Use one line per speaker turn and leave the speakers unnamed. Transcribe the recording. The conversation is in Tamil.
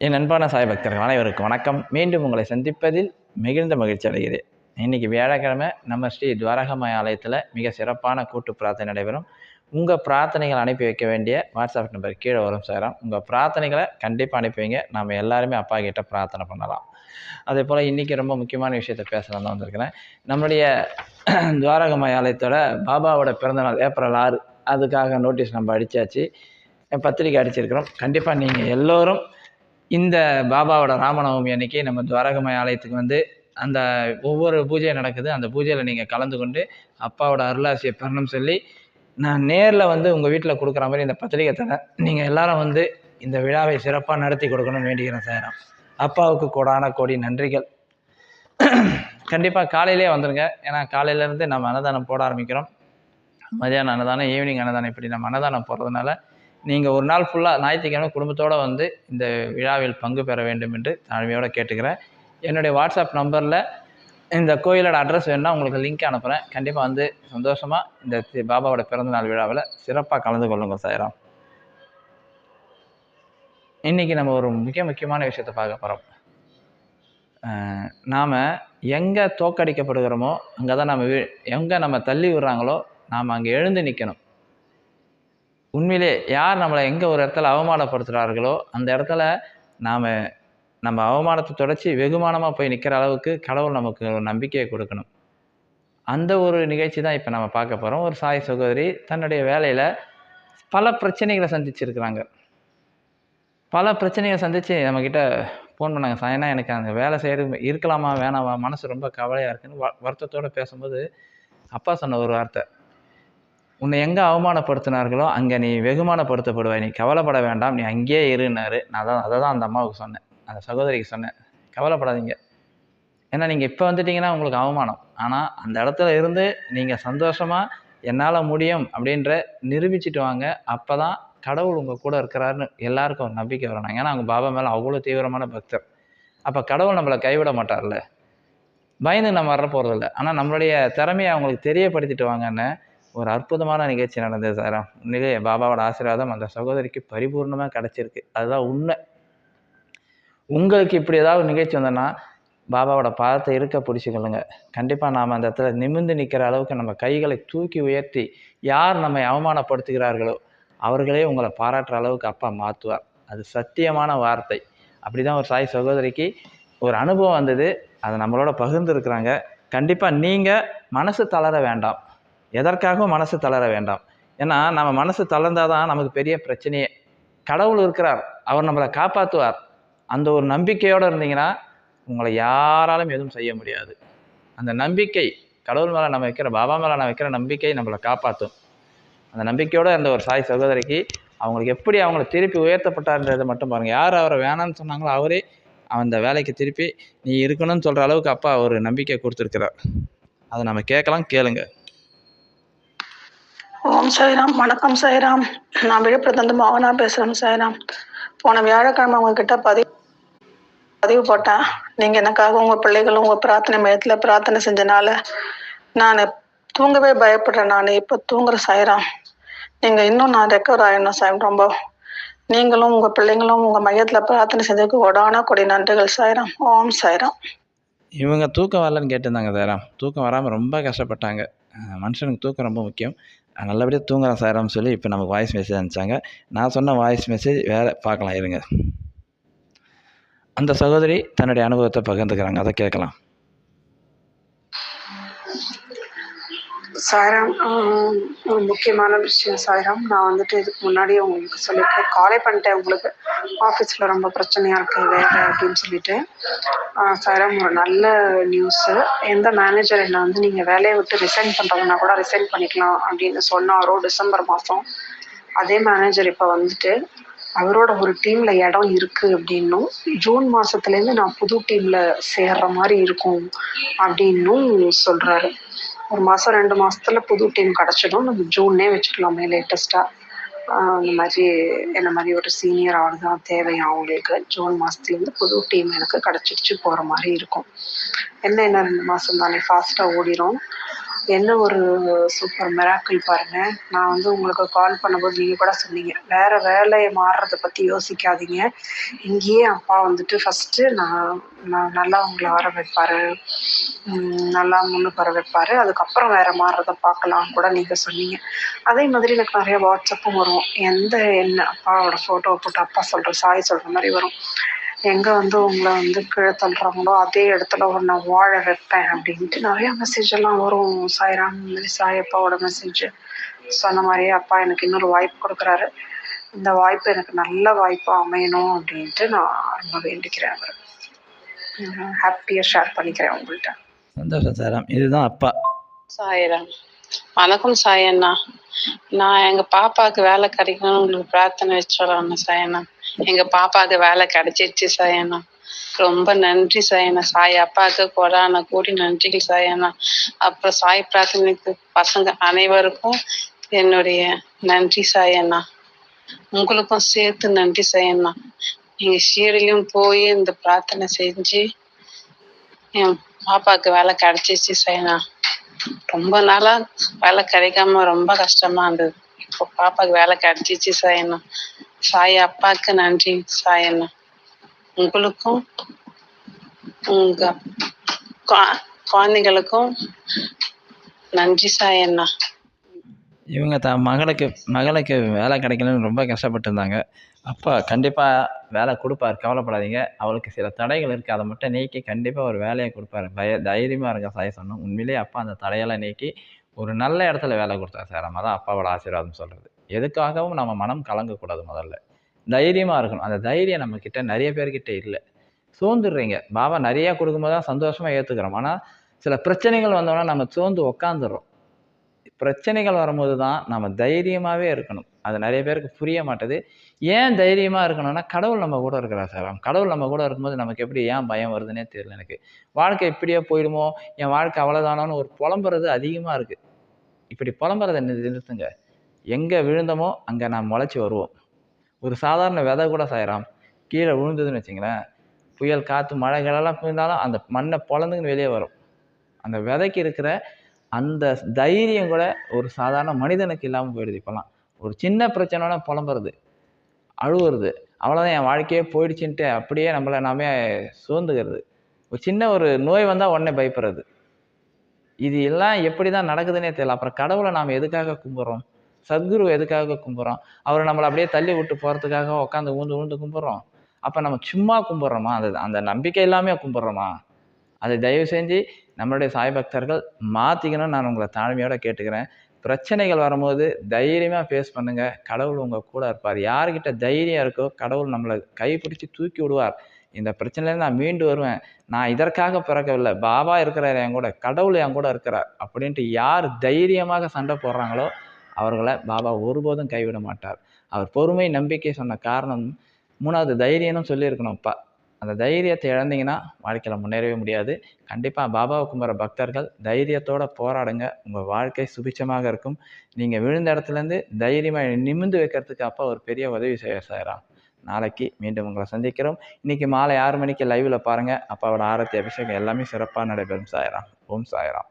என் அன்பான சாய் பக்தர்கள் அனைவருக்கும் வணக்கம். மீண்டும் உங்களை சந்திப்பதில் மிகுந்த மகிழ்ச்சி அடைகிறேன். இன்றைக்கி வியாழக்கிழமை நம்ம ஸ்ரீ துவாரகமாய் ஆலயத்தில் மிக சிறப்பான கூட்டு பிரார்த்தனை நடைபெறும். உங்கள் பிரார்த்தனைகள் அனுப்பி வைக்க வேண்டிய வாட்ஸ்அப் நம்பர் கீழே வரும் சேரம் உங்கள் பிரார்த்தனைகளை கண்டிப்பாக அனுப்பி வைங்க நம்ம எல்லாருமே அப்பா கிட்ட பிரார்த்தனை பண்ணலாம். அதே போல் இன்றைக்கி ரொம்ப முக்கியமான விஷயத்தை பேசலாம் தான் வந்திருக்கிறேன். நம்மளுடைய துவாரகமாய் ஆலயத்தோட பாபாவோட பிறந்தநாள் ஏப்ரல் ஆறு. அதுக்காக நோட்டீஸ் நம்ம அடித்தாச்சு பத்திரிக்கை அடிச்சிருக்கிறோம். கண்டிப்பாக நீங்கள் எல்லோரும் இந்த பாபாவோட ராமநவமி அன்னைக்கு நம்ம துவாரகமய ஆலயத்துக்கு வந்து அந்த ஒவ்வொரு பூஜை நடக்குது. அந்த பூஜையில் நீங்கள் கலந்து கொண்டு அப்பாவோட அருளாசியை பெறணும் சொல்லி நான் நேரில் வந்து உங்கள் வீட்டில் கொடுக்குற மாதிரி இந்த பத்திரிக்கை தரேன் நீங்கள் எல்லாரும் வந்து இந்த விழாவை சிறப்பாக நடத்தி கொடுக்கணும்னு வேண்டிக்கிறேன் சார். அப்பாவுக்கு கோடான கோடி நன்றிகள். கண்டிப்பாக காலையிலே வந்துடுங்க ஏன்னா காலையிலேருந்து நம்ம அன்னதானம் போட ஆரம்பிக்கிறோம். மதியானம் அன்னதானம் ஈவினிங் அன்னதானம் இப்படி நம்ம அன்னதானம் போடுறதுனால நீங்கள் ஒரு நாள் ஃபுல்லாக ஞாயிற்றுக்கிழமை குடும்பத்தோடு வந்து இந்த விழாவில் பங்கு பெற வேண்டும் என்று தாழ்மையோடு கேட்டுக்கிறேன். என்னுடைய வாட்ஸ்அப் நம்பரில் இந்த கோயிலோட அட்ரஸ் வேணுன்னா உங்களுக்கு லிங்க் அனுப்புகிறேன் கண்டிப்பாக வந்து சந்தோஷமாக இந்த தி- பாபாவோட பிறந்தநாள் விழாவில் சிறப்பாக கலந்து கொள்ளுங்கள் சாயிரம். இன்றைக்கி நம்ம ஒரு மிக முக்கியமான விஷயத்தை பார்க்க போகிறோம் நாம் எங்கே தோக்கடிக்கப்படுகிறோமோ அங்கே தான் நம்ம வீ எங்கே நம்ம தள்ளி விடுறாங்களோ நாம் அங்கே எழுந்து நிற்கணும் உண்மையிலே யார் நம்மளை எங்கே ஒரு இடத்துல அவமானப்படுத்துகிறார்களோ அந்த இடத்துல நாம் நம்ம அவமானத்தை தொடச்சி வெகுமானமாக போய் நிற்கிற அளவுக்கு கடவுள் நமக்கு ஒரு நம்பிக்கையை கொடுக்கணும். அந்த ஒரு நிகழ்ச்சி தான் இப்போ நம்ம பார்க்க போகிறோம் ஒரு சாய் சகோதரி தன்னுடைய வேலையில் பல பிரச்சனைகளை சந்திச்சிருக்கிறாங்க. பல பிரச்சனைகளை சந்தித்து நம்மக்கிட்ட ஃபோன் பண்ணாங்க. சாயனா எனக்கு அந்த வேலை செய்கிறது இருக்கலாமா? வேணாமா? மனசு ரொம்ப கவலையாக இருக்குன்னு வ வருத்தத்தோடு பேசும்போது அப்பா சொன்ன ஒரு வார்த்தை உன்னை எங்கே அவமானப்படுத்தினார்களோ அங்கே நீ வெகுமானப்படுத்தப்படுவாய். நீ கவலைப்பட வேண்டாம். நீ அங்கேயே இருன்னாரு. நான் தான் அதை தான் அந்த அம்மாவுக்கு சொன்னேன். அந்த சகோதரிக்கு சொன்னேன். கவலைப்படாதீங்க. ஏன்னா நீங்கள் இப்போ வந்துட்டீங்கன்னா உங்களுக்கு அவமானம். ஆனால் அந்த இடத்துல இருந்து நீங்கள் சந்தோஷமாக என்னால் முடியும் அப்படின்ற நிரூபிச்சிட்டு வாங்க. அப்போ தான் கடவுள் உங்கள் கூட இருக்கிறாருன்னு எல்லாருக்கும் ஒரு நம்பிக்கை வரணும் ஏன்னா அவங்க பாபா மேலே அவ்வளோ தீவிரமான பக்தர். அப்போ கடவுள் நம்மளை கைவிட மாட்டார்ல. பயந்து நம்ம வர போகிறதில்ல ஆனால் நம்மளுடைய திறமையை அவங்களுக்கு தெரியப்படுத்திட்டு வாங்கன்னு ஒரு அற்புதமான நிகழ்ச்சி நடந்தது சார். உண்மையிலே பாபாவோட ஆசீர்வாதம் அந்த சகோதரிக்கு பரிபூர்ணமாக கிடச்சிருக்கு. அதுதான் உண்மை. உங்களுக்கு இப்படி ஏதாவது நிகழ்ச்சி வந்தோன்னா பாபாவோட பாதத்தை இருக்க பிடிச்சிக்கொள்ளுங்க கண்டிப்பாக நாம் அந்த இடத்துல நிமிர்ந்து நிற்கிற அளவுக்கு நம்ம கைகளை தூக்கி உயர்த்தி யார் நம்மை அவமானப்படுத்துகிறார்களோ அவர்களே உங்களை பாராட்டுற அளவுக்கு அப்பா மாற்றுவார் அது சத்தியமான வார்த்தை. அப்படி தான் ஒரு சாய் சகோதரிக்கு ஒரு அனுபவம் வந்தது. அதை நம்மளோட பகிர்ந்துருக்குறாங்க. கண்டிப்பாக நீங்கள் மனசு தளர வேண்டாம். எதற்காகவும் மனசு தளர வேண்டாம்? ஏன்னா நம்ம மனசு தளர்ந்தால் தான் நமக்கு பெரிய பிரச்சனையே. கடவுள் இருக்கிறார். அவர் நம்மளை காப்பாற்றுவார் அந்த ஒரு நம்பிக்கையோடு இருந்தீங்கன்னா உங்களை யாராலும் எதுவும் செய்ய முடியாது. அந்த நம்பிக்கை கடவுள் மேலே நம்ம வைக்கிற பாபா மேலே நம்ம வைக்கிற நம்பிக்கை நம்மளை காப்பாற்றும் அந்த நம்பிக்கையோடு இருந்த ஒரு சாய் சகோதரிக்கு அவங்களுக்கு எப்படி அவங்கள திருப்பி உயர்த்தப்பட்டார்ன்றதை மட்டும் பாருங்கள் யார் அவரை வேணாம்னு சொன்னாங்களோ அவரே அந்த வேலைக்கு திருப்பி நீ இருக்கணும்னு சொல்கிற அளவுக்கு அப்பா ஒரு நம்பிக்கை கொடுத்துருக்கிறார். அதை நம்ம கேட்கலாம் கேளுங்கள்
ஓம் சாய்ராம். வணக்கம் சாய்ராம். நான் விழுப்புரத்துலேருந்து மோகனா பேசுகிறேன் சாய்ராம். போன வியாழக்கிழமை உங்ககிட்ட பதிவு பதிவு போட்டேன். நீங்கள் எனக்காக உங்கள் பிள்ளைகளும் உங்கள் பிரார்த்தனை மையத்தில் பிரார்த்தனை செஞ்சனால நான் தூங்கவே பயப்படுறேன் நான். இப்போ தூங்குற சாய்ராம். நீங்கள் இன்னும் நான் ரெக்கவர் ஆகிடணும் சாயம் ரொம்ப நீங்களும் உங்கள் பிள்ளைங்களும் உங்கள் மையத்தில் பிரார்த்தனை செஞ்சதுக்கு உடான கொடி நன்றிகள் சாய்ராம். ஓம் சாய்ராம்.
இவங்க தூக்கம் வரலன்னு கேட்டிருந்தாங்க சாராம் தூக்கம் வராமல் ரொம்ப கஷ்டப்பட்டாங்க. மனுஷனுக்கு தூக்கம் ரொம்ப முக்கியம். நல்லபடியாக தூங்குறேன் சார்னு சொல்லி இப்போ நமக்கு வாய்ஸ் மெசேஜ் அனுப்பிச்சாங்க. நான் சொன்ன வாய்ஸ் மெசேஜ் வேறு பார்க்கலாம் இருங்க. அந்த சகோதரி தன்னுடைய அனுபவத்தை பகிர்ந்துக்கிறாங்க. அதை கேட்கலாம்.
சாய்ராம் ஒரு முக்கியமான விஷயம் சாய்ராம். நான் வந்துட்டு இதுக்கு முன்னாடியே உங்களுக்கு சொல்லியிருக்கேன் காலே பண்ணிட்டேன் உங்களுக்கு. ஆஃபீஸில் ரொம்ப பிரச்சனையாக இருக்குது வேலை அப்படின்னு சொல்லிட்டு. சாய்ராம் ஒரு நல்ல நியூஸு எந்த மேனேஜர் என்னை வந்து நீங்கள் வேலையை விட்டு ரிசைன் பண்ணுறதுனா கூட ரிசைன் பண்ணிக்கலாம் அப்படின்னு சொன்னாரோ டிசம்பர் மாதம் அதே மேனேஜர் இப்போ வந்துட்டு அவரோட ஒரு டீம்ல இடம் இருக்கு அப்படின்னும் ஜூன் மாசத்துலேருந்து நான் புது டீம்ல சேர்ற மாதிரி இருக்கும் அப்படின்னும் சொல்றாரு. ஒரு மாதம் ரெண்டு மாதத்தில் புது டீம் கிடச்சிடும். நம்ம ஜூன்னே வச்சுக்கலாமே லேட்டஸ்ட்டாக இந்த மாதிரி என்ன மாதிரி ஒரு சீனியர் ஆள் தான் தேவையா அவங்களுக்கு? ஜூன் மாதத்துலேருந்து புது டீம் எனக்கு கிடச்சிடுச்சு போகிற மாதிரி இருக்கும். என்ன என்ன ரெண்டு மாதம் தானே? ஃபாஸ்ட்டாக ஓடிரும். என்ன ஒரு சூப்பர் மெராக்கள் பாருங்க. நான் வந்து உங்களுக்கு கால் பண்ணும்போது நீங்கள் கூட சொன்னீங்க. வேற வேலையை மாறுறதை பற்றி யோசிக்காதீங்க. இங்கேயே அப்பா வந்துட்டு ஃபஸ்ட்டு நான் நான் நல்லா உங்களை வர வைப்பாரு. நல்லா முன்னுக்கு வர வைப்பாரு. அதுக்கப்புறம் வேற மாறுறதை பார்க்கலாம் கூட நீங்கள் சொன்னீங்க. அதே மாதிரி எனக்கு நிறைய வாட்ஸ்அப்பும் வரும். எந்த என்ன அப்பாவோட ஃபோட்டோ போட்டு அப்பா சொல்கிற சாய் சொல்கிற மாதிரி வரும். எங்கே வந்து உங்களை வந்து கீழே தள்ளுறாங்களோ அதே இடத்துல உன்னை வாழ வைப்பேன் அப்படின்ட்டு நிறைய மெசேஜ் எல்லாம் வரும். சாய்ராம் மாதிரி சாய் அப்பாவோட மெசேஜ் சொன்ன மாதிரியே அப்பா எனக்கு இன்னொரு வாய்ப்பு கொடுக்குறாரு. இந்த வாய்ப்பு எனக்கு நல்ல வாய்ப்பாக அமையணும் அப்படின்ட்டு நான் ரொம்ப வேண்டிக்கிறேன் அவர். ஹாப்பியாக ஷேர் பண்ணிக்கிறேன் உங்கள்கிட்ட
சந்தோஷம் சாராம் இதுதான் அப்பா.
சாயிரம். வணக்கம் சாயண்ணா நான் எங்க பாப்பாவுக்கு வேலை கிடைக்கணும்னு உங்களுக்கு பிரார்த்தனை வச்சோம் சாயண்ணா எங்க பாப்பாவுக்கு வேலை கிடைச்சிருச்சு சாயண்ணா ரொம்ப நன்றி சாயண்ணா சாய் அப்பாவுக்கு கொரானா கூடி நன்றிகள் சாயண்ணா அப்புறம் சாய் பிரார்த்தனைக்கு பசங்க அனைவருக்கும் என்னுடைய நன்றி சாயண்ணா உங்களுக்கும் சேர்த்து நன்றி சாயண்ணா நீங்க ஷீரடிலையும் போய் இந்த பிரார்த்தனை செஞ்சு என் பாப்பாவுக்கு வேலை கிடைச்சிருச்சு சாயண்ணா ரொம்ப நாளா வேலை கிடைக்காம ரொம்ப கஷ்டமா இருந்தது. இப்போ பாப்பாக்கு வேலை கிடைச்சிச்சு சாயண்ணா சாய் அப்பாவுக்கு நன்றி. சாய் அண்ணா. உங்களுக்கும் உங்க குழ- குழந்தைகளுக்கும் நன்றி அண்ணா.
இவங்க த மகளுக்கு மகளுக்கு வேலை கிடைக்கலன்னு ரொம்ப கஷ்டப்பட்டுருந்தாங்க. அப்பா கண்டிப்பாக வேலை கொடுப்பார் கவலைப்படாதீங்க. அவளுக்கு சில தடைகள் இருக்குது அதை மட்டும் நீக்கி கண்டிப்பாக ஒரு வேலையை கொடுப்பாரு. பய தைரியமாக இருக்க சாய சொன்னோம் உண்மையிலேயே அப்பா அந்த தடையெல்லாம் நீக்கி ஒரு நல்ல இடத்துல வேலை கொடுத்தாரு சார். நம்ம தான் அப்பாவோட ஆசீர்வாதம் சொல்கிறது எதுக்காகவும் நம்ம மனம் கலங்கக்கூடாது முதல்ல. தைரியமாக இருக்கணும். அந்த தைரியம் நம்மக்கிட்ட நிறைய பேர்கிட்ட இல்லை. சோர்ந்துடுறீங்க. பாபா நிறையா கொடுக்கும்போது தான் சந்தோஷமாக ஏற்றுக்கிறோம் ஆனால் சில பிரச்சனைகள் வந்தோன்னா நம்ம சோர்ந்து உக்காந்துடுறோம். பிரச்சனைகள் வரும்போது தான் நம்ம தைரியமாகவே இருக்கணும். அது நிறைய பேருக்கு புரிய மாட்டேது. ஏன் தைரியமாக இருக்கணும்னா கடவுள் நம்ம கூட இருக்கிறார் சார். கடவுள் நம்ம கூட இருக்கும்போது நமக்கு எப்படி ஏன் பயம் வருதுன்னே தெரியல எனக்கு. வாழ்க்கை இப்படியே போயிடுமோ? என் வாழ்க்கை அவ்வளோதானோன்னு ஒரு புலம்புறது அதிகமாக இருக்குது இப்படி புலம்புறதை நி- நிறுத்துங்க. எங்கே விழுந்தோமோ அங்கே நான் முளைச்சி வருவோம். ஒரு சாதாரண விதை கூட சாயிராம். கீழே விழுந்ததுன்னு வச்சிங்களேன் புயல் காற்று மழைகளெல்லாம் விழுந்தாலும் அந்த மண்ணை பொழந்துன்னு வெளியே வரும். அந்த விதைக்கு இருக்கிற அந்த தைரியம் கூட ஒரு சாதாரண மனிதனுக்கு இல்லாமல் போயிடுது இப்போலாம் ஒரு சின்ன பிரச்சனைனா புலம்புறது அழுவுறது. அவ்வளோதான் என் வாழ்க்கையே போயிடுச்சுன்ட்டு அப்படியே நம்மளை நாமே சோர்ந்துக்கிறது ஒரு சின்ன ஒரு நோய் வந்தால் உடனே பயப்படுறது. இது எல்லாம் எப்படி தான் நடக்குதுன்னே தெரியல. அப்புறம் கடவுளை நாம் எதுக்காக கும்பிட்றோம் சத்குரு எதுக்காக கும்பிட்றோம் அவரை நம்மளை அப்படியே தள்ளி விட்டு போகிறதுக்காக உட்காந்து ஊந்து ஊந்து கும்பிட்றோம் அப்போ நம்ம சும்மா கும்பிட்றோமா அது அந்த நம்பிக்கை இல்லாமல் கும்பிட்றோமா அதை தயவு செஞ்சு நம்மளுடைய சாய் பக்தர்கள் மாற்றிக்கணும்னு நான் உங்களை தாழ்மையோட கேட்டுக்கிறேன். பிரச்சனைகள் வரும்போது தைரியமாக ஃபேஸ் பண்ணுங்கள் கடவுள் உங்கள் கூட இருப்பார். யார்கிட்ட தைரியம் இருக்கோ கடவுள் நம்மளை கைப்பிடிச்சு தூக்கி விடுவார். இந்த பிரச்சனையிலேருந்து நான் மீண்டு வருவேன். நான் இதற்காக பிறக்கவில்லை. பாபா இருக்கிறார் என் கூட. கடவுள் என் கூட இருக்கிறார். அப்படின்ட்டு யார் தைரியமாக சண்டை போடுறாங்களோ அவர்களை பாபா ஒருபோதும் கைவிட மாட்டார். அவர் பொறுமை நம்பிக்கை சொன்ன காரணம் மூணாவது தைரியம்னு சொல்லியிருக்கணும்ப்பா அந்த தைரியத்தை இழந்தீங்கன்னா வாழ்க்கையில் முன்னேறவே முடியாது. கண்டிப்பாக பாபாவை கும்பிட்ற பக்தர்கள் தைரியத்தோட போராடுங்க. உங்கள் வாழ்க்கை சுபிச்சமாக இருக்கும். நீங்கள் விழுந்த இடத்துலேருந்து தைரியமாக நிமிர்ந்து வைக்கிறதுக்கு அப்பா ஒரு பெரிய உதவி செய்ய சாயிராம் நாளைக்கு மீண்டும் உங்களை சந்திக்கிறோம். இன்னைக்கு மாலை ஆறு மணிக்கு லைவில் பாருங்கள் அப்பாவோட ஆரத்தி அபிஷேகம் எல்லாமே சிறப்பாக நடைபெறும் சாயிராம். ஓம் சாயிராம்.